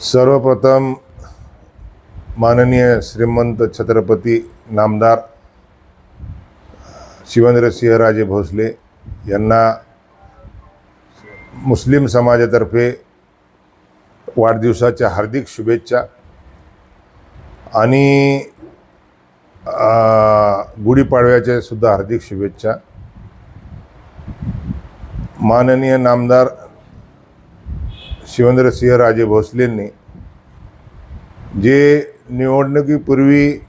सर्वप्रथम माननीय श्रीमंत छत्रपती नामदार शिवेंद्रसिंहराजे भोसले यांना मुस्लिम समाजातर्फे वाढदिवसाच्या हार्दिक शुभेच्छा आणि गुढीपाडव्याच्या सुद्धा हार्दिक शुभेच्छा. माननीय नामदार शिवेंद्रसिंहराजे भोसलेंनी जे निवडणुकीपूर्वी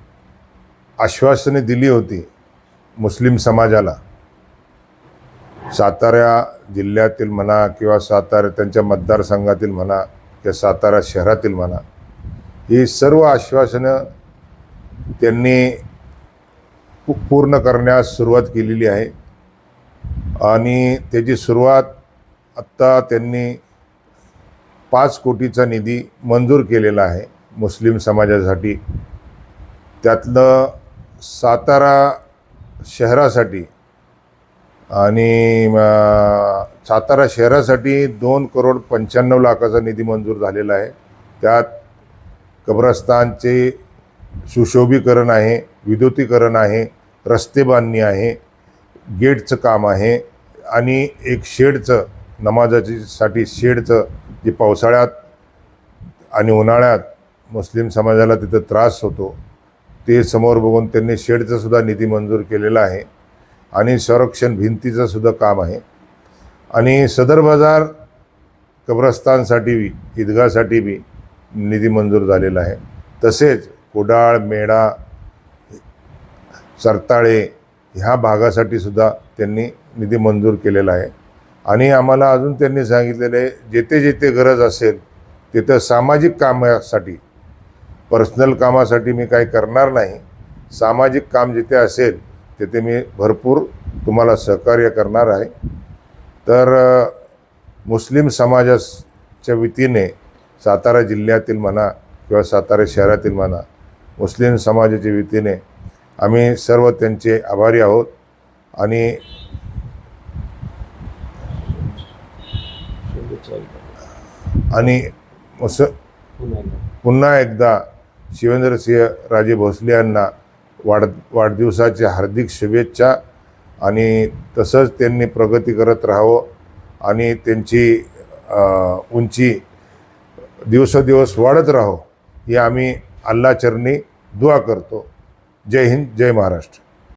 आश्वासने दिली होती मुस्लिम समाजाला सातारा जिल्ह्यातील म्हणा किंवा सातारा त्यांच्या मतदारसंघातील म्हणा किंवा सातारा शहरातील म्हणा ही सर्व आश्वासनं त्यांनी पूर्ण करण्यास सुरुवात केलेली आहे. आणि त्याची सुरुवात आत्ता त्यांनी पाच कोटीचा निधी मंजूर केलेला आहे मुस्लिम समाजासाठी. त्यातलं सातारा शहरासाठी आणि सातारा शहरासाठी दोन करोड पंच्याण्णव लाखाचा निधी मंजूर झालेला आहे. त्यात कब्रस्तानचे सुशोभीकरण आहे विद्युतीकरण आहे रस्ते बांधणी आहे गेटचं काम आहे आणि एक शेडचं नमाजाची साठी शेडचं जी पावसाळ्यात आणि उन्हाळ्यात मुस्लिम समाजाला तिथं त्रास होतो. ते समोर बघून त्यांनी शेडचंसुद्धा निधी मंजूर केलेला आहे. आणि संरक्षण भिंतीचं सुद्धा काम आहे. आणि सदर बाजार कब्रस्तानसाठी बी ईदगासाठी बी निधी मंजूर झालेला आहे. तसेच कुडाळ मेढा सरताळे ह्या भागासाठी सुद्धा त्यांनी निधी मंजूर केलेला आहे. आणि आम्हाला अजून त्यांनी सांगितलेलं आहे जेथे जेथे गरज असेल तिथं सामाजिक कामासाठी पर्सनल कामासाठी मी काही करणार नाही. सामाजिक काम जिथे असेल तिथे मी भरपूर तुम्हाला सहकार्य करणार आहे. तर मुस्लिम समाजाच्या वतीने सातारा जिल्ह्यातील म्हणा किंवा सातारा शहरातील म्हणा मुस्लिम समाजाच्या वतीने आम्ही सर्व त्यांचे आभारी आहोत. आणि आणि असं पुन्हा एकदा शिवेंद्रसिंह राजे भोसले यांना वाढ वाढदिवसाच्या हार्दिक शुभेच्छा आणि तसंच त्यांनी प्रगती करत राहावं आणि त्यांची उंची दिवसोदिवस वाढत राहो ही आम्ही अल्लाचरणी दुआ करतो. जय हिंद जय महाराष्ट्र.